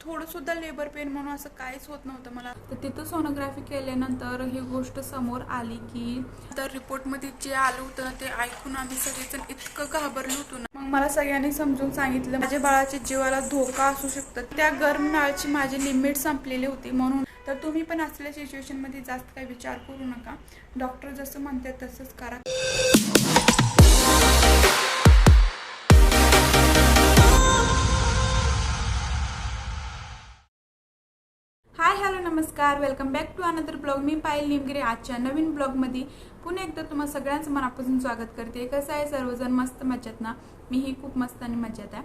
थोडं सुद्धा labour pain म्हणून असं काहीच होत नव्हतं मला. तर तिथं सोनोग्राफी केल्यानंतर ही गोष्ट समोर आली की तर रिपोर्टमध्ये जे आलं होतं ते ऐकून आम्ही सगळेजण इतकं घाबरलो होतो ना. मग मला सगळ्यांनी समजून सांगितलं माझ्या बाळाच्या जीवाला धोका असू शकतं. त्या गर्म नाळची माझी लिमिट संपलेली होती म्हणून. तर तुम्ही पण असल्या सिच्युएशनमध्ये जास्त काही विचार करू नका. डॉक्टर जसं म्हणतात तसंच करा. नमस्कार welcome back to another blog मी पायल निमगिरे आजच्या नवीन ब्लॉगमध्ये पुन्हा एकदा तुम्हाला सगळ्यांचं मनापासून स्वागत करते. कसं आहे सर्वजण? मस्त मजेत ना? मीही खूप मस्त आणि मजेत आहे.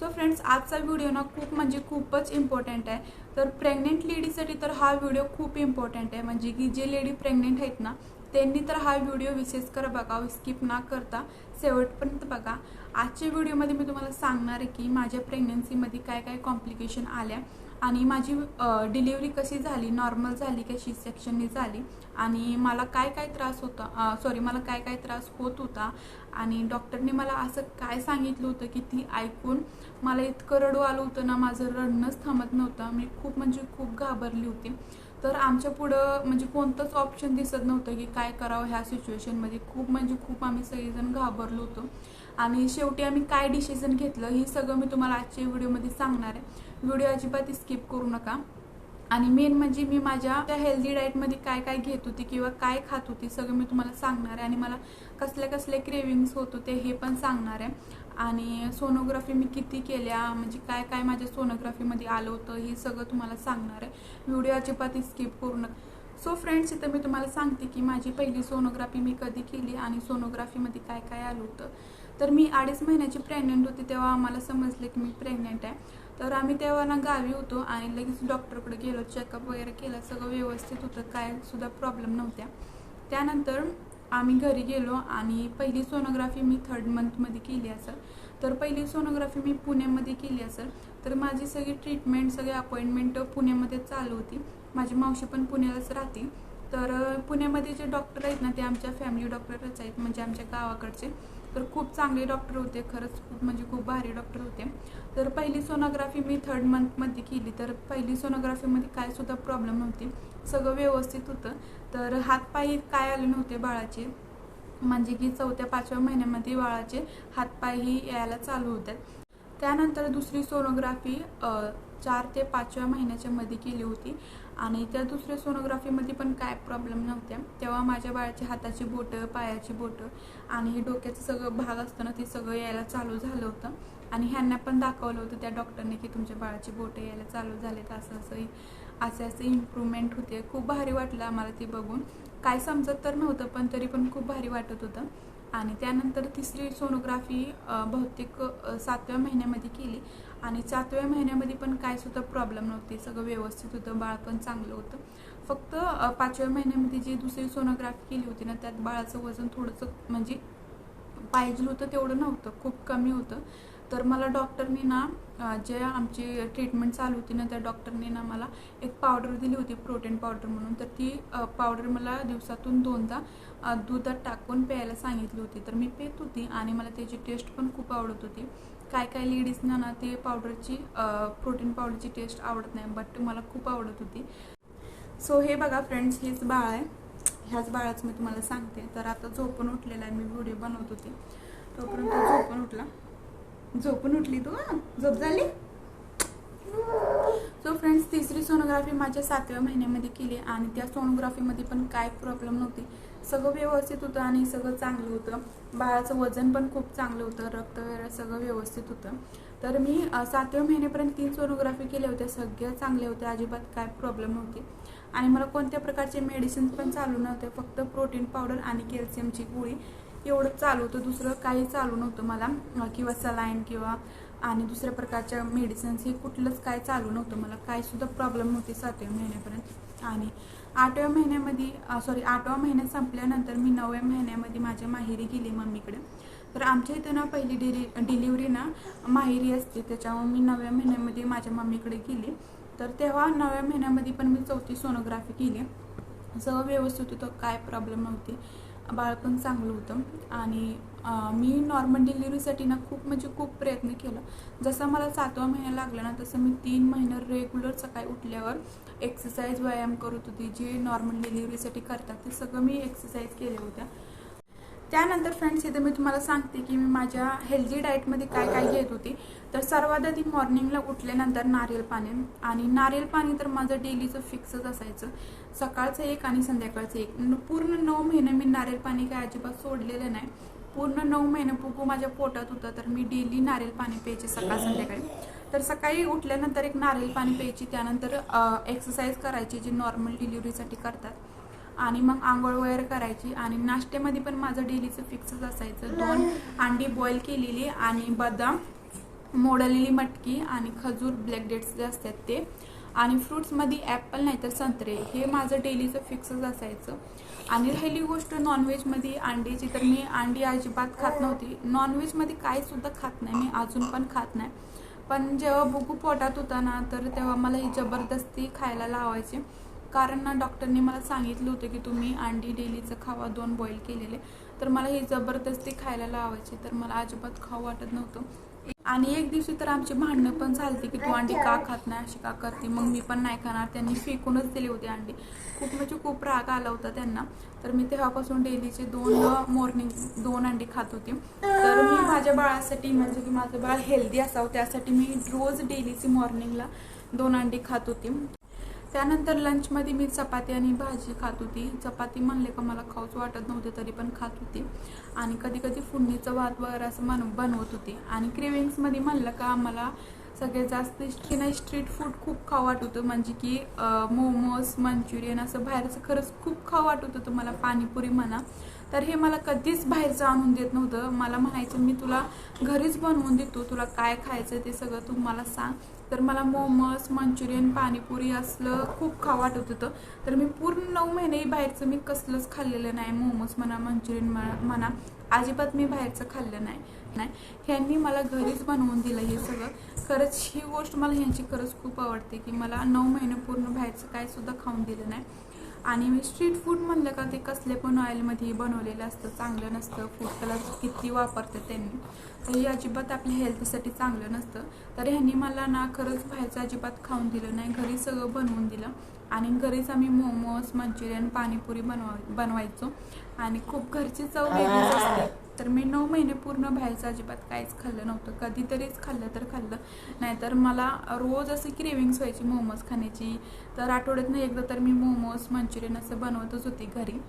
सो फ्रेंड्स आजचा व्हिडिओ ना खूप म्हणजे खूपच इम्पॉर्टंट आहे. तर प्रेग्नेंट लेडीसाठी तर हा व्हिडिओ खूप इम्पॉर्टंट आहे. म्हणजे की जे लेडी प्रेग्नेंट आहेत ना त्यांनी तर हा व्हिडिओ विशेष कर बघा स्किप ना करता. शेवटपर्यंत बघा. आजच्या व्हिडिओमध्ये मी तुम्हाला सांगणार आहे की माझ्या प्रेग्नन्सीमध्ये काय काय कॉम्प्लिकेशन आल्या. आणि माझी डिलिव्हरी कशी झाली? नॉर्मल झाली का? सी सेक्शननी झाली. आणि मला काय काय त्रास होता सॉरी मला काय काय त्रास होत होता? आणि डॉक्टरने मला असं काय सांगितलं होतं की ती ऐकून मला इतकं रडू आलं होतं ना माझं रडणंच थांबत नव्हतं. मी खूप म्हणजे खूप घाबरली होती. तर आमच्या पुढं म्हणजे कोणतंच ऑप्शन दिसत नव्हतं की काय करावं ह्या सिच्युएशनमध्ये खूप म्हणजे खूप आम्ही सगळेजण घाबरलो होतो. आणि शेवटी आम्ही काय डिसिजन घेतलं हे सगळं मी तुम्हाला आजच्या व्हिडिओमध्ये सांगणार आहे. व्हिडिओ अजिबात स्किप करू नका. आणि मेन म्हणजे मी माझ्या त्या हेल्दी डाएटमध्ये काय काय घेत होती किंवा काय खात होती सगळं मी तुम्हाला सांगणार आहे. आणि मला कसले कसले क्रेविंग्स होत होते हे पण सांगणार आहे. आणि सोनोग्राफी मी किती केल्या म्हणजे काय काय माझ्या सोनोग्राफीमध्ये आलं होतं हे सगळं तुम्हाला सांगणार आहे. व्हिडिओ अजिबात स्किप करू नका. सो फ्रेंड्स इथं मी तुम्हाला सांगते की माझी पहिली सोनोग्राफी मी कधी केली आणि सोनोग्राफीमध्ये काय काय आलं होतं. तर मी अडीच महिन्याची प्रेग्नंट होती तेव्हा आम्हाला समजलं की मी प्रेग्नेंट आहे. तर आम्ही तेव्हा ना गावी होतो आणि लगेच डॉक्टरकडे गेलो चेकअप वगैरे केलं सगळं व्यवस्थित होतं काय सुद्धा प्रॉब्लेम नव्हत्या. त्यानंतर आम्ही घरी गेलो आणि पहिली सोनोग्राफी मी थर्ड मंथमध्ये केली असेल. तर पहिली सोनोग्राफी मी पुण्यामध्ये केली असेल. तर माझी सगळी ट्रीटमेंट सगळी अपॉइंटमेंट पुण्यामध्ये चालू होती. माझी मावशी पण पुण्यालाच राहते. तर पुण्यामध्ये जे डॉक्टर आहेत ना ते आमच्या फॅमिली डॉक्टरच आहेत म्हणजे आमच्या गावाकडचे. तर खूप चांगले डॉक्टर होते खरंच खूप म्हणजे खूप भारी डॉक्टर होते. तर पहिली सोनोग्राफी मी थर्ड मंथमध्ये केली तर पहिली सोनोग्राफीमध्ये काय सुद्धा प्रॉब्लेम नव्हती. सगळं व्यवस्थित होतं. तर हातपाय काय आले नव्हते बाळाचे? म्हणजे की चौथ्या पाचव्या महिन्यामध्ये बाळाचे हातपायही यायला चालू होतात त्यानंतर दुसरी सोनोग्राफी चार ते पाचव्या महिन्याच्या मध्ये केली होती. आणि त्या दुसऱ्या सोनोग्राफीमध्ये पण काय प्रॉब्लेम नव्हत्या. तेव्हा माझ्या बाळाची हाताची बोटं पायाची बोटं आणि डोक्याचं सगळं भाग असतं ना ते सगळं यायला चालू झालं होतं. आणि ह्यांना पण दाखवलं होतं त्या डॉक्टरने की तुमच्या बाळाची बोटं यायला चालू झालेत. असं असं असे असे इम्प्रूव्हमेंट होते. खूप भारी वाटलं आम्हाला ते बघून. काय समजत तर नव्हतं पण तरी पण खूप भारी वाटत होतं. आणि त्यानंतर तिसरी सोनोग्राफी बहुतेक सातव्या महिन्यामध्ये केली. आणि सातव्या महिन्यामध्ये पण काय सुद्धा प्रॉब्लेम नव्हते. सगळं व्यवस्थित होतं बाळ पण चांगलं होतं. फक्त पाचव्या महिन्यामध्ये जी दुसरी सोनोग्राफी केली होती ना त्यात बाळाचं वजन थोडंसं म्हणजे पाहिजे होतं तेवढं नव्हतं. खूप कमी होतं. तर मला डॉक्टरनी ना जे आमची ट्रीटमेंट चालू होती ना त्या डॉक्टरने ना मला एक पावडर दिली होती प्रोटीन पावडर म्हणून. तर ती पावडर मला दिवसातून दोनदा दुधात टाकून प्यायला सांगितली होती. तर मी पेत होती आणि मला त्याची टेस्ट पण खूप आवडत होती. काय काय लेडीजना ना ते पावडरची प्रोटीन पावडरची टेस्ट आवडत नाही बट मला खूप आवडत होती. सो हे बघा फ्रेंड्स हेच बाळ आहे. ह्याच बाळाचं मी तुम्हाला सांगते. तर आता झोपून उठलेला आहे. मी व्हिडिओ बनवत होते. तोपर्यंत झोपून उठला. झोपून उठली तू झोप झाली? सो फ्रेंड्स तिसरी सोनोग्राफी माझ्या सातव्या महिन्यामध्ये केली आणि त्या सोनोग्राफीमध्ये पण काय प्रॉब्लेम नव्हती. सगळं व्यवस्थित होतं आणि सगळं चांगलं होतं. बाळाचं वजन पण खूप चांगलं होतं रक्त वगैरे सगळं व्यवस्थित होतं. तर मी सातव्या महिन्यापर्यंत तीन सोनोग्राफी केल्या होत्या सगळ्या चांगल्या होत्या अजिबात काय प्रॉब्लेम नव्हती. आणि मला कोणत्या प्रकारचे मेडिसिन्स पण चालू नव्हते फक्त प्रोटीन पावडर आणि कॅल्शियमची गोळी. एवढं चालू होतं. दुसरं काही चालू नव्हतं मला. किंवा सलाईन किंवा आणि दुसऱ्या प्रकारच्या मेडिसिन्स हे कुठलंच काय चालू नव्हतं मला. काहीसुद्धा प्रॉब्लेम होते सातव्या महिन्यापर्यंत. आणि आठव्या महिन्यामध्ये सॉरी आठव्या महिन्यात संपल्यानंतर मी नवव्या महिन्यामध्ये माझ्या माहेरी गेली मम्मीकडे. तर आमच्या इथं ना पहिली डिलि डिलिव्हरी ना माहेरी असते. त्याच्यामुळे मी नवव्या महिन्यामध्ये माझ्या मम्मीकडे गेली. तर तेव्हा नवव्या महिन्यामध्ये पण मी चौथी सोनोग्राफी केली. सगळं व्यवस्थित होतं. काय प्रॉब्लेम नव्हती. बाळपण चांगलं होतं. आणि मी नॉर्मल डिलिव्हरीसाठी ना खूप म्हणजे खूप प्रयत्न केला. जसा मला सातवा महिना लागला ना तसं मी तीन महिने रेग्युलर सकाळी उठल्यावर एक्सरसाइज व्यायाम करत होती. जे नॉर्मल डिलिव्हरीसाठी करतात ते सगळं मी एक्सरसाइज केल्या होत्या. त्यानंतर फ्रेंड्स इथे मी तुम्हाला सांगते की मी माझ्या हेल्दी डाएटमध्ये काय काय घेत होते. तर सर्वात आधी मॉर्निंगला उठल्यानंतर नारियल पाणी आणि नारियल पाणी तर माझं डेलीचं फिक्सच असायचं. सकाळचं एक आणि संध्याकाळचं एक. पूर्ण नऊ महिने मी नारियल पाणी काय अजिबात सोडलेलं नाही. पूर्ण नऊ महिने पुगू माझ्या पोटात होतं तर मी डेली नारियल पाणी प्यायचे सकाळ संध्याकाळी. तर सकाळी उठल्यानंतर एक नारियल पाणी प्यायची त्यानंतर एक्सरसाइज करायची जी नॉर्मल डिलिव्हरीसाठी करतात. आणि मग आंघोळ वगैरे करायची. आणि नाश्त्यामध्ये पण माझं डेलीचं फिक्सच असायचं. दोन अंडी बॉईल केलेली आणि बदाम मोडलेली मटकी आणि खजूर ब्लॅक डेट्स जे असतात ते. आणि फ्रुट्समध्ये ॲपल नाही तर संत्रे. हे माझं डेलीचं फिक्सच असायचं. आणि राहिली गोष्ट नॉनव्हेजमध्ये अंडीची. तर मी अंडी अजिबात खात नव्हती. नॉनव्हेजमध्ये काहीसुद्धा खात नाही. मी अजून पण खात नाही. पण जेव्हा बुकू पोटात होता ना तर तेव्हा मला ही जबरदस्ती खायला लावायची. कारण ना डॉक्टरने मला सांगितलं होतं की तुम्ही अंडी डेलीचं खावा दोन बॉईल केलेले. तर मला ही जबरदस्ती खायला लावायची तर मला अजिबात खाऊ वाटत नव्हतं. आणि एक दिवशी तर आमची भांडणं पण झालती की तू अंडी का खात नाही अशी का करते? मग मी पण नाही खाणार. त्यांनी फेकूनच दिली होती अंडी. खूप म्हणजे खूप राग आला होता त्यांना. तर मी तेव्हापासून डेलीचे दोन मॉर्निंग दोन अंडी खात होते. तर मी माझ्या बाळासाठी म्हणजे की माझं बाळ हेल्दी असावं त्यासाठी मी रोज डेलीची मॉर्निंगला दोन अंडी खात होती. त्यानंतर लंचमध्ये मी चपाती आणि भाजी खात होती. चपाती म्हणले का मला खाऊच वाटत नव्हते तरी पण खात होती. आणि कधी कधी फोडणीचं भात वगैरे असं मन बनवत होती. आणि क्रेविंग्समध्ये म्हणलं का आम्हाला सगळ्यात जास्त की नाही स्ट्रीट फूड खूप खाऊ वाटत होतं. म्हणजे की मोमोज मंचुरियन असं बाहेरचं खरंच खूप खाऊ वाटत होतं मला पाणीपुरी म्हणा. तर हे मला कधीच बाहेरचं आणून देत नव्हतं. मला म्हणायचं मी तुला घरीच बनवून देतो. तुला काय खायचं ते सगळं तू मला सांग. तर मला मोमोज मंचुरियन पाणीपुरी असलं खूप खाऊ वाटत होतं. तर मी पूर्ण नऊ महिने बाहेरचं मी कसलंच खाल्लेलं नाही. मोमोज म्हणा मंचुरियन म्हणा म्हणा अजिबात मी बाहेरचं खाल्लं नाही. नाही. ह्यांनी मला घरीच बनवून दिलं हे सगळं. खरंच ही गोष्ट मला ह्यांची खरंच खूप आवडते की मला नऊ महिने पूर्ण बाहेरचं काय सुद्धा खाऊन दिलं नाही. आणि मी स्ट्रीट फूड म्हणलं का ते कसले पण ऑइलमध्ये बनवलेलं असतं चांगलं नसतं. फूड कलर किती वापरते त्यांनी. हे अजिबात आपल्या हेल्थसाठी चांगलं नसतं. तर ह्यांनी मला ना खरंच बाहेरचं अजिबात खाऊन दिलं नाही. घरी सगळं बनवून दिलं. आणि घरीच आम्ही मोमोज मंचुरियन पाणीपुरी बनवा बनवायचो. आणि खूप घरची चव वेगळीच असते. तर मी नऊ महिने पूर्ण बाहेरचं अजिबात काहीच खाल्लं नव्हतं. कधीतरीच खाल्लं तर खाल्लं. नाहीतर मला रोज असं क्रेविंग्स व्हायची मोमोज खाण्याची. तर आठवड्यातनं एकदा तर मी मोमोज मंचुरियन असं बनवतच होती घरी.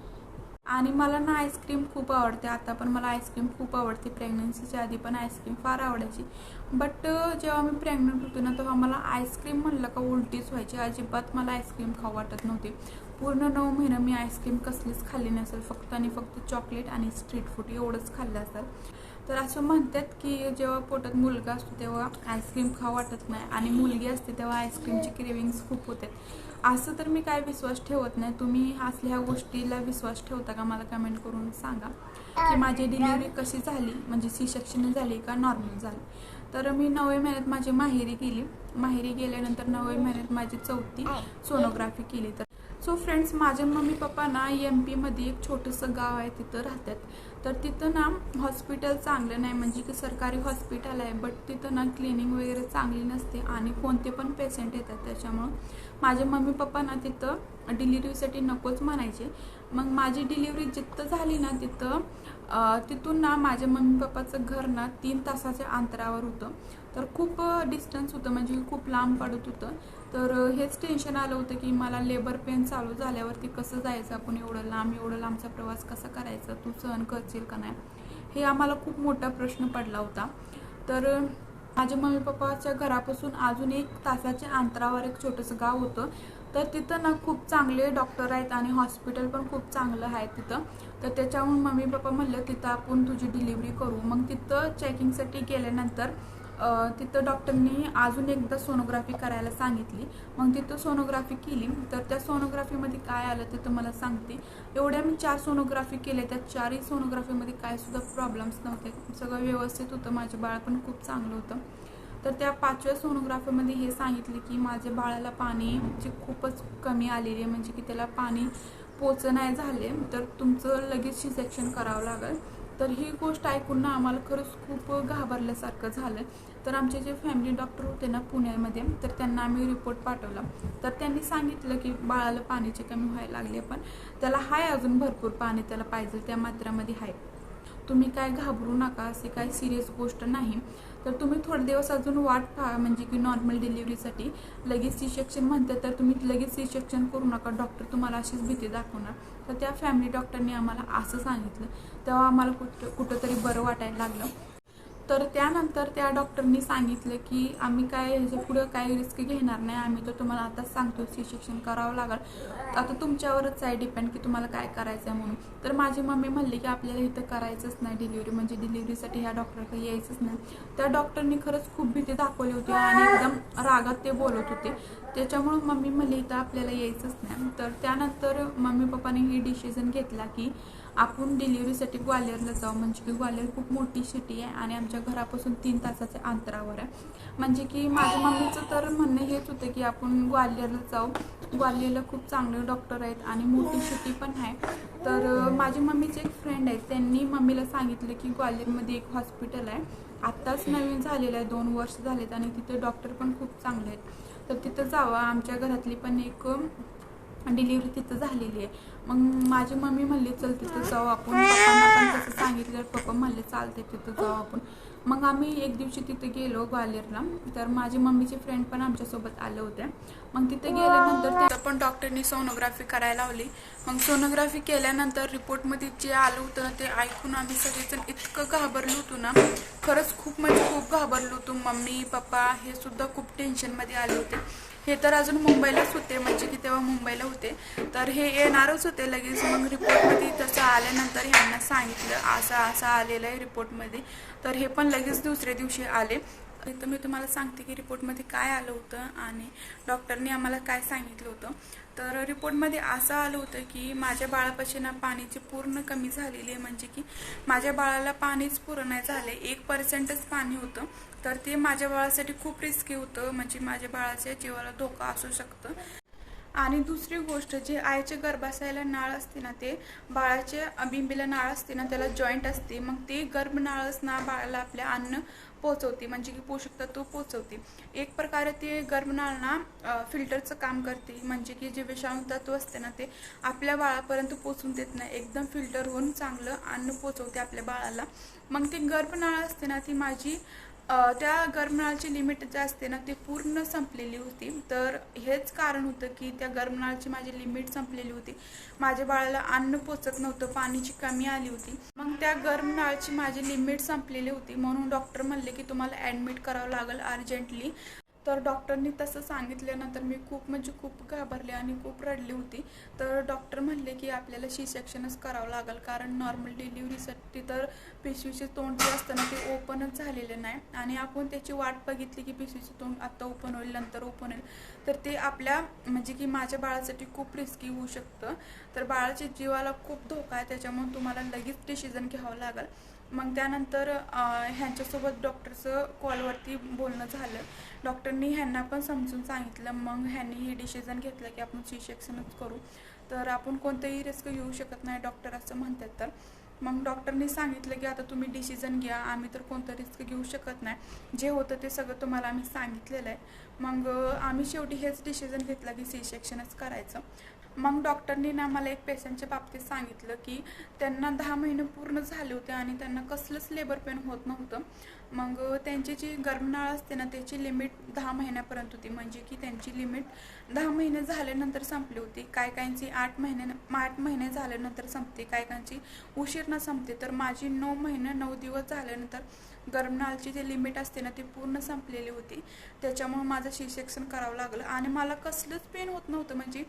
आणि मला ना आईस्क्रीम खूप आवडते. आता पण मला आईस्क्रीम खूप आवडते. प्रेग्नन्सीच्या आधी पण आईस्क्रीम फार आवडायची. बट जेव्हा मी प्रेग्नंट होते ना तेव्हा मला आईस्क्रीम म्हणलं का उलटीच व्हायची. अजिबात मला आईस्क्रीम खाऊ वाटत नव्हते. पूर्ण नऊ महिने मी आईस्क्रीम कसलीच खाल्ली नसेल. फक्त आणि फक्त चॉकलेट आणि स्ट्रीट फूड एवढंच खाल्लं असेल. तर असं म्हणतात की जेव्हा पोटात मुलगा असतो तेव्हा आईस्क्रीम खाऊ वाटत नाही. आणि मुलगी असते तेव्हा आईस्क्रीमची क्रेविंग्स खूप होते. असं तर मी काय विश्वास ठेवत नाही. तुम्ही असल्या ह्या गोष्टीला विश्वास ठेवता का? मला कमेंट करून सांगा. की माझी डिलिव्हरी कशी झाली? म्हणजे सी सेक्शन झाली का नॉर्मल झाली? तर मी नवव्या महिन्यात माझी माहेरी गेली. माहेरी गेल्यानंतर नवव्या महिन्यात माझी चौथी सोनोग्राफी केली. तर सो फ्रेंड्स माझे मम्मी पप्पा ना एम पीमध्ये एक छोटंसं गाव आहे तिथं राहतात. तर तिथं ना हॉस्पिटल चांगलं नाही म्हणजे की सरकारी हॉस्पिटल आहे बट तिथं ना क्लिनिंग वगैरे चांगली नसते आणि कोणते पण पेशंट येतात. त्याच्यामुळं माझे मम्मी पप्पा ना तिथं डिलिव्हरीसाठी नकोच म्हणायचे. मग माझी डिलिव्हरी जिथं झाली ना तिथं तिथून ना माझ्या मम्मी पप्पाचं घर ना तीन तासाच्या अंतरावर होतं. तर खूप डिस्टन्स होतं. म्हणजे खूप लांब पडत होतं. तर हेच टेन्शन आलं होतं की मला लेबर पेन चालू झाल्यावरती कसं जायचं आपण? एवढं लांब एवढं लांबचा प्रवास कसा करायचा? तू सहन करशील का नाही? हे आम्हाला खूप मोठा प्रश्न पडला होता. तर माझ्या मम्मी पप्पाच्या घरापासून अजून एक तासाच्या अंतरावर एक छोटंसं गाव होतं. तर तिथं ना खूप चांगले डॉक्टर आहेत आणि हॉस्पिटल पण खूप चांगलं आहे तिथं. तर त्याच्याहून मम्मी पप्पा म्हणलं तिथं आपण तुझी डिलिव्हरी करू. मग तिथं चेकिंगसाठी गेल्यानंतर तिथं डॉक्टरनी अजून एकदा सोनोग्राफी करायला सांगितली. मग तिथं सोनोग्राफी केली. तर त्या सोनोग्राफीमध्ये काय आलं ते तुम्हाला सांगते. एवढ्या मी चार सोनोग्राफी केल्या. त्या चारही सोनोग्राफीमध्ये काय सुद्धा प्रॉब्लेम्स नव्हते. सगळं व्यवस्थित होतं. माझं बाळ पण खूप चांगलं होतं. तर त्या पाचव्या सोनोग्राफीमध्ये हे सांगितले की माझ्या बाळाला पाणी खूपच कमी आलेली आहे म्हणजे की त्याला पाणी पोच नाही झाले तर तुमचं लगेच सिसेक्शन करावं लागेल. तर ही गोष्ट ऐकून ना आम्हाला खरंच खूप घाबरल्यासारखं झालं तर आमचे जे फॅमिली डॉक्टर होते ना पुण्यामध्ये तर त्यांना आम्ही रिपोर्ट पाठवला. तर त्यांनी सांगितलं की बाळाला पाण्याची कमी व्हायला लागली पण त्याला हाय अजून भरपूर पाणी त्याला पाहिजे त्या मात्रामध्ये आहे तुम्ही काय घाबरू नका असे काय सिरियस गोष्ट नाही. तर तुम्ही थोडे दिवस अजून वाट पहा म्हणजे की नॉर्मल डिलिव्हरीसाठी लगेच सी सेक्शन म्हणते तर तुम्ही लगेच सी सेक्शन करू नका. डॉक्टर तुम्हाला अशीच भीती दाखवणार. तर त्या फॅमिली डॉक्टरने आम्हाला असं सांगितलं. तेव्हा आम्हाला कुठं कुठंतरी बरं वाटायला लागलं. तर त्यानंतर त्या डॉक्टरनी सांगितलं की आम्ही काय ह्याच्या पुढं काय रिस्क घेणार नाही आम्ही तर तुम्हाला आताच सांगतो सी शिक्षण करावं लागेल. आता तुमच्यावरच आहे डिपेंड की तुम्हाला काय करायचं आहे म्हणून. तर माझी मम्मी म्हणली की आपल्याला इथं करायचंच नाही डिलिव्हरी म्हणजे डिलिव्हरीसाठी ह्या डॉक्टरकडे यायचंच नाही. त्या डॉक्टरनी खरंच खूप भीती दाखवली होती आणि एकदम रागात ते बोलत होते. त्याच्यामुळं मम्मी म्हणली इथं आपल्याला यायचंच नाही. तर त्यानंतर मम्मी पप्पाने ही डिसिजन घेतला की आपण डिलिव्हरीसाठी ग्वालियरला जाऊ. म्हणजे की ग्वालियर खूप मोठी सिटी आहे आणि आमच्या घरापासून तीन तासाच्या अंतरावर आहे. म्हणजे की माझ्या मम्मीचं तर म्हणणं हेच होतं की आपण ग्वालियरला जाऊ. ग्वालियरला खूप चांगले डॉक्टर आहेत आणि मोठी सिटी पण आहे. तर माझी मम्मीचे एक फ्रेंड आहेत. त्यांनी मम्मीला सांगितलं की ग्वालियरमध्ये एक हॉस्पिटल आहे. आत्ताच नवीन झालेलं आहे. दोन वर्ष झालेत आणि तिथे डॉक्टर पण खूप चांगले आहेत. तर तिथं जावं. आमच्या घरातली पण एक डिलिव्हरी तिथं झालेली आहे. मग माझी मम्मी म्हणली चल तिथं जाऊ आपण. पप्पांना पण तसं सांगितलं पप्पा म्हणले चालते तिथं जाऊ आपण. मग आम्ही एक दिवशी तिथे गेलो ग्वाल्हेरला. तर माझी मम्मीची फ्रेंड पण आमच्यासोबत आले होते मग तिथे गेल्यानंतर तिथं पण डॉक्टरनी सोनोग्राफी करायला लावली. मग सोनोग्राफी केल्यानंतर रिपोर्टमध्ये जे आलं होतं ना ते ऐकून आम्ही सगळेजण इतकं घाबरलो होतो ना. खरंच खूप म्हणजे खूप घाबरलो होतो. मम्मी पप्पा हे सुद्धा खूप टेन्शनमध्ये आले होते. हे तर अजून मुंबईलाच होते म्हणजे की तेव्हा मुंबईला होते. तर हे येणारच होते लगेच. मग रिपोर्टमध्ये तसं आल्यानंतर ह्यांना सांगितलं असं असं आलेलं आहे रिपोर्टमध्ये. तर हे पण लगेच दुसऱ्या दिवशी आले. तर मी तुम्हाला सांगते की रिपोर्टमध्ये काय आलं होतं आणि डॉक्टरने आम्हाला काय सांगितलं होतं. तर रिपोर्टमध्ये असं आलं होतं की माझ्या बाळापाशी ना पाण्याची पूर्ण कमी झालेली आहे. म्हणजे की माझ्या बाळाला पाणीच पूर्ण नाही झालं एक पर्सेंटच पाणी होतं. तर ते माझ्या बाळासाठी खूप रिस्की होतं. म्हणजे माझ्या बाळाच्या जीवाला धोका असू शकतं. आणि दुसरी गोष्ट जे आईच्या गर्भाशयाला नाळ असते ना ते बाळाच्या बिंबीला नाळ असते ना त्याला जॉईंट असते मग ते गर्भनाळच ना बाळाला आपल्या अन्न पोचवते म्हणजे की पोषक तत्व पोचवते. एक प्रकारे ते गर्भनाळ ना फिल्टरचं काम करते म्हणजे की जे विषाणू तत्व असते ना ते आपल्या बाळापर्यंत पोचून देत नाही. एकदम फिल्टर होऊन चांगलं अन्न पोचवते आपल्या बाळाला. मग ती गर्भनाळ असते ना ती माझी त्या गर्भनाळाची लिमिट जे असते ना ती पूर्ण संपलेली होती. तर हेच कारण होतं की त्या गर्भनाळाची माझी लिमिट संपलेली होती. माझ्या बाळाला अन्न पोचत नव्हतं पाण्याची कमी आली होती. मग त्या गर्भनाळाची माझी लिमिट संपलेली होती. म्हणून डॉक्टर म्हणले की तुम्हाला ॲडमिट करावं लागेल अर्जंटली तर डॉक्टरनी तसं सांगितल्यानंतर मी खूप म्हणजे खूप घाबरले आणि खूप रडली होती. तर डॉक्टर म्हणले की आपल्याला सी सेक्शनच करावं लागेल कारण नॉर्मल डिलिव्हरीसाठी तर पिशवीचे तोंड जे असतं ना ते ओपनच झालेले नाही. आणि आपण त्याची वाट बघितली की पिशवीचे तोंड आत्ता ओपन होईल नंतर ओपन होईल. तर ते आपल्या म्हणजे की माझ्या बाळासाठी खूप रिस्की होऊ शकतं. तर बाळाच्या जीवाला खूप धोका आहे त्याच्यामुळे तुम्हाला लगेच डिसिजन घ्यावं लागेल. मग त्यानंतर ह्यांच्यासोबत डॉक्टरचं कॉलवरती बोलणं झालं. डॉक्टरनी ह्यांना पण समजून सांगितलं. मग ह्यांनी ही डिसिजन घेतलं की आपण सी सेक्शनच करू. तर आपण कोणतंही रिस्क घेऊ शकत नाही डॉक्टर असं म्हणतात तर. मग डॉक्टरनी सांगितलं की आता तुम्ही डिसिजन घ्या. आम्ही तर कोणतं रिस्क घेऊ शकत नाही. जे होतं ते सगळं तुम्हाला आम्ही सांगितलेलं आहे. मग आम्ही शेवटी हेच डिसिजन घेतलं की सी सेक्शनच करायचं. मग डॉक्टरनी ना मला एक पेशंटच्या बाबतीत सांगितलं की त्यांना दहा महिने पूर्ण झाले होते आणि त्यांना कसलंच लेबर पेन होत नव्हतं. मग त्यांची जी गर्भनाळ असते ना त्याची लिमिट दहा महिन्यापर्यंत होती. म्हणजे की त्यांची लिमिट दहा महिने झाल्यानंतर संपली होती. काय काहींची आठ महिने आठ महिने झाल्यानंतर संपते काय काहींची उशीरनं संपते. तर माझी नऊ महिने नऊ दिवस झाल्यानंतर गर्भनाळची जी लिमिट असते ना ती पूर्ण संपलेली होती. त्याच्यामुळे माझं शिसेक्शन करावं लागलं. आणि मला कसलंच पेन होत नव्हतं. म्हणजे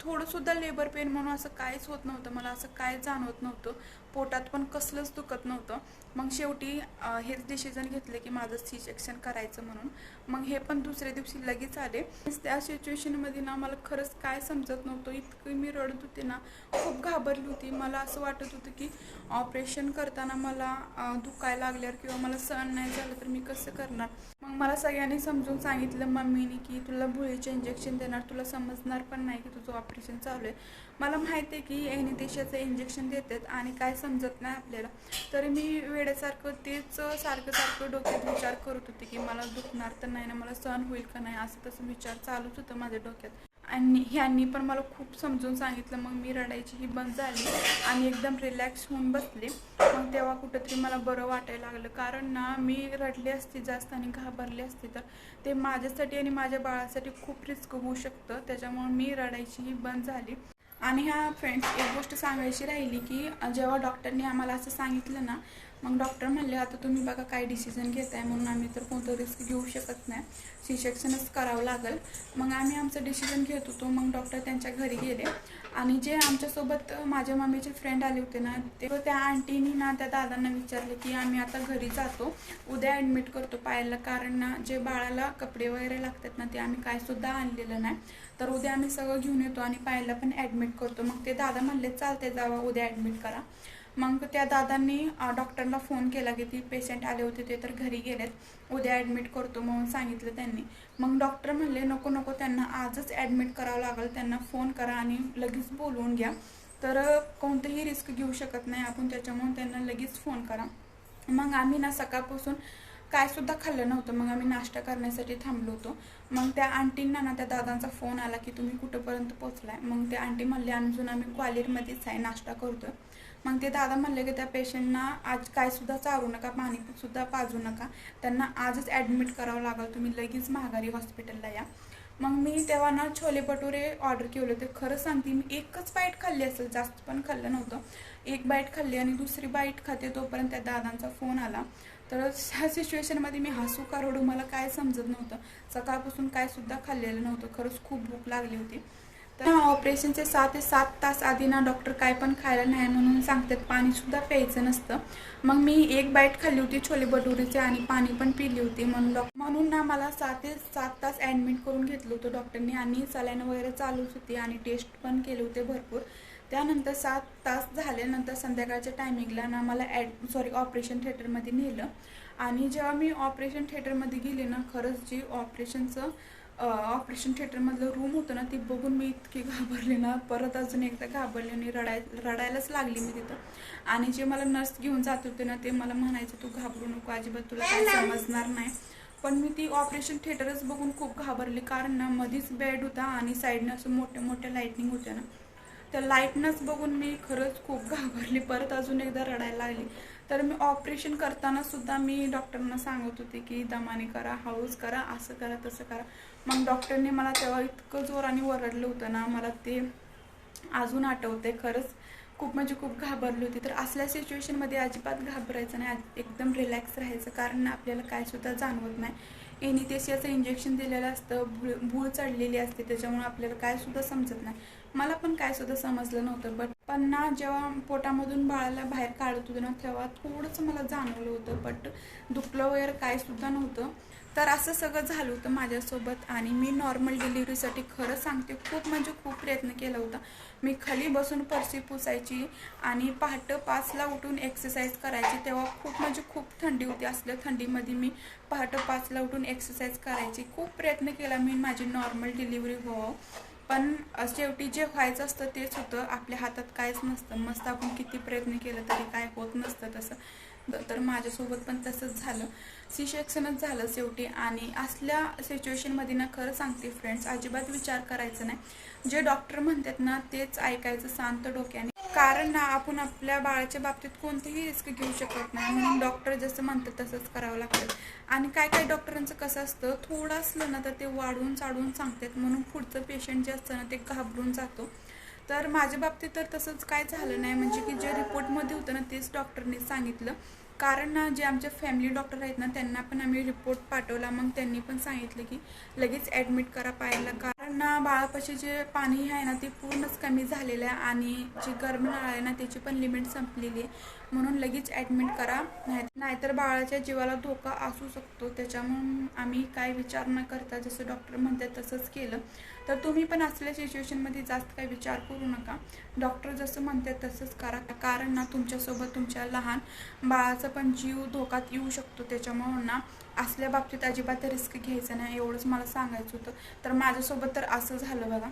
थोडंसुद्धा लेबर पेन म्हणून असं काहीच होत नव्हतं मला असं काय जाणवत नव्हतं. पोटात पण कसलंच दुखत नव्हतं. मग शेवटी हेच डिसिजन घेतलं की माझं सी सेक्शन करायचं म्हणून. मग हे पण दुसऱ्या दिवशी लगेच आले. त्या सिच्युएशनमध्ये ना मला खरंच काय समजत नव्हतं. इतकं मी रडत होते ना खूप घाबरली होती. मला असं वाटत होतं की ऑपरेशन करताना मला दुखायला लागल्यावर किंवा मला सहन नाही झालं तर मी कसं करणार? मग मला सगळ्यांनी समजून सांगितलं मम्मीने की तुला भुळीचे इंजेक्शन देणार तुला समजणार पण नाही की तुझं ऑपरेशन चालू आहे. मला माहिती आहे की एनिदेशाचं इंजेक्शन देतात आणि काय समजत नाही आपल्याला. तरी मी वेड्यासारखं तेच सारखं सारखं डोक्यात विचार करत होते की मला दुखणार तर नाही ना मला सहन होईल का नाही असं तसं विचार चालूच होतं माझ्या डोक्यात. आणि ह्यांनी पण मला खूप समजून सांगितलं मग मी रडायची ही बंद झाली आणि एकदम रिलॅक्स होऊन बसले. मग तेव्हा कुठंतरी मला बरं वाटायला लागलं. कारण ना मी रडले असते जास्त आणि घाबरले असते तर ते माझ्यासाठी आणि माझ्या बाळासाठी खूप रिस्क होऊ शकतं. त्याच्यामुळे मी रडायची ही बंद झाली. आणि ह्या फ्रेंड्स एक गोष्ट सांगायची राहिली की जेव्हा डॉक्टरने आम्हाला असं सांगितलं ना मग डॉक्टर म्हणले आता तुम्ही बघा काय डिसिजन घेताय म्हणून आम्ही तर कोणतं रिस्क घेऊ शकत नाही. सी सेक्शनच करावं लागेल. मग आम्ही आमचं डिसिजन घेत होतो मग डॉक्टर त्यांच्या घरी गेले. आणि जे आमच्यासोबत माझ्या मम्मीचे फ्रेंड आले होते ना ते त्या आंटीनी ना त्या दादांना विचारले की आम्ही आता घरी जातो उद्या ॲडमिट करतो पायाला कारण ना जे बाळाला कपडे वगैरे लागतात ना ते आम्ही काय सुद्धा आणलेलं नाही. तर उद्या आम्ही सगळं घेऊन येतो आणि पायला पण ॲडमिट करतो. मग ते दादा म्हणले चालते जावा उद्या ॲडमिट करा. मग त्या दादांनी डॉक्टरला फोन केला की ती पेशंट आले होते ते तर घरी गेलेत. उद्या ॲडमिट करतो म्हणून सांगितलं त्यांनी. मग डॉक्टर म्हणले नको नको त्यांना आजच ॲडमिट करावं लागेल. त्यांना फोन करा आणि लगेच बोलवून घ्या. तर कोणतंही रिस्क घेऊ शकत नाही आपण त्याच्यामुळे त्यांना लगेच फोन करा. मग आम्ही ना सकाळपासून काय सुद्धा खाल्लं नव्हतं. मग आम्ही नाश्ता करण्यासाठी थांबलो होतो. मग त्या आंटींना ना त्या दादांचा फोन आला की तुम्ही कुठंपर्यंत पोहोचलाय? मग ते आंटी म्हणले अजून आम्ही ग्वालियरमध्येच आहे नाश्ता करतोय. मग ते दादा म्हणले की त्या पेशंटना आज काय सुद्धा चारू नका पाणी सुद्धा पाजू नका. त्यांना आजच ॲडमिट करावं लागेल तुम्ही लगेच महागारी हॉस्पिटलला या. मग मी तेव्हा ना छोले भटुरे ऑर्डर केले होते. खरं सांगते मी एकच बाईट खाल्ली असेल जास्त पण खाल्लं नव्हतं. एक बाईट खाल्ली आणि दुसरी बाईट खाते तोपर्यंत त्या दादांचा फोन आला. तर ह्या सिच्युएशनमध्ये मी हसू का रडू मला काय समजत नव्हतं. सकाळपासून काय सुद्धा खाल्लेलं नव्हतं. खरंच खूप भूक लागली होती. तर ऑपरेशनचे सात ते सात तास आधी ना डॉक्टर काय पण खायला नाही म्हणून सांगतात पाणी सुद्धा प्यायचं नसतं. मग मी एक बाईट खाल्ली होती छोले भटुरीचे आणि पाणी पण पिली होती म्हणून डॉक्टर म्हणून ना मला सात ते सात तास ॲडमिट करून घेतलं होतं डॉक्टरनी आणि सलाईन वगैरे चालूच होती आणि टेस्ट पण केले होते भरपूर. त्यानंतर सात तास झाल्यानंतर संध्याकाळच्या टायमिंगला ना मला ॲड सॉरी ऑपरेशन थिएटरमध्ये नेलं. आणि जेव्हा मी ऑपरेशन थिएटरमध्ये गेले ना खरंच जी ऑपरेशनचं ऑपरेशन थिएटरमधलं रूम होतं ना ती बघून मी इतकी घाबरले ना. परत अजून एकदा घाबरले आणि रडाय रडायलाच लागली मी तिथं. आणि जे मला नर्स घेऊन जात होते ना ते मला म्हणायचे तू घाबरू नको अजिबात तुला काय समजणार नाही. पण मी ती ऑपरेशन थिएटरच बघून खूप घाबरली. कारण ना मधीच बेड होता आणि साईडनं असं मोठ्या मोठ्या लाईटनिंग होत्या ना. त्या लाईटनंच बघून मी खरंच खूप घाबरली. परत अजून एकदा रडायला लागली. तर मी ऑपरेशन करताना सुद्धा मी डॉक्टरना सांगत होते की दमाने करा हळूच करा असं करा तसं करा. मग डॉक्टरने मला तेव्हा इतकं जोराने ओरडलं होतं ना मला ते अजून आठवते खरंच खूप म्हणजे खूप घाबरली होती. तर असल्या सिच्युएशनमध्ये अजिबात घाबरायचं नाही. एकदम रिलॅक्स राहायचं. कारण आपल्याला काय सुद्धा जाणवत नाही. एनितेशियाचं इंजेक्शन दिलेलं असतं. भूळ भूळ चढलेली असते. त्याच्यामुळे आपल्याला काय सुद्धा समजत नाही. मला पण काय सुद्धा समजलं नव्हतं. बट पण ना जेव्हा पोटामधून बाळाला बाहेर काढत होतं ना तेव्हा थोडंसं मला जाणवलं होतं. बट दुखलं वगैरे काय सुद्धा नव्हतं. तर असं सगळं झालं होतं माझ्यासोबत आणि मी नॉर्मल डिलिव्हरीसाठी खरं सांगते खूप म्हणजे खूप प्रयत्न केला होता. मी खाली बसून परसी पुसायची आणि पहाटं पाचला उठून एक्सरसाइज करायची. तेव्हा खूप म्हणजे खूप थंडी होती. असल्या थंडीमध्ये मी पहाटं पाचला उठून एक्सरसाइज करायची. खूप प्रयत्न केला मी माझी नॉर्मल डिलिव्हरी व्हावं. पण शेवटी जे व्हायचं असतं तेच होतं. आपल्या हातात काहीच नसतं. मस्त आपण किती प्रयत्न केलं तरी काय होत नसतं तसं. तर माझ्यासोबत पण तसंच झालं. सी सेक्शनच झालं शेवटी आणि असल्या सिच्युएशनमध्ये ना खरं सांगते फ्रेंड्स अजिबात विचार करायचा नाही. जे डॉक्टर म्हणतात ना तेच ऐकायचं शांत डोक्याने. कारण ना आपण आपल्या बाळाच्या बाबतीत कोणतीही रिस्क घेऊ शकत नाही. म्हणून डॉक्टर जसं म्हणतात तसंच करावं लागतं. आणि काय काय डॉक्टरांचं कसं असतं थोडं असलं ना तर ते वाढवून चाढवून सांगतात. म्हणून पुढचं पेशंट जे असतं ना ते घाबरून जातो. तर माझ्या बाबतीत तर तसंच काय झालं नाही. म्हणजे की जे रिपोर्टमध्ये होतं ना तेच डॉक्टरने सांगितलं. कारण ना जे आमचे फॅमिली डॉक्टर आहेत ना त्यांना पण आम्ही रिपोर्ट पाठवला. मग त्यांनी पण सांगितलं की लगेच ॲडमिट करा पाहायला कारण ना बाळापाशी जे पाणी आहे ना ते पूर्णच कमी झालेलं आहे आणि जी गर्भनाळ आहे ना त्याची पण लिमिट संपलेली आहे. म्हणून लगेच ॲडमिट करा. नाही नाहीतर बाळाच्या जीवाला धोका असू शकतो. त्याच्यामुळं आम्ही काय विचार न करता जसं डॉक्टर म्हणतात तसंच केलं. तर तुम्ही पण असल्या सिच्युएशनमध्ये जास्त काही विचार करू नका. डॉक्टर जसं म्हणतात तसंच करा. कारण ना तुमच्यासोबत तुमच्या लहान बाळाचा पण जीव धोक्यात येऊ शकतो. त्याच्यामुळं ना असल्या बाबतीत अजिबात रिस्क घ्यायचं नाही एवढंच मला सांगायचं होतं. तर माझ्यासोबत तर असं झालं बघा.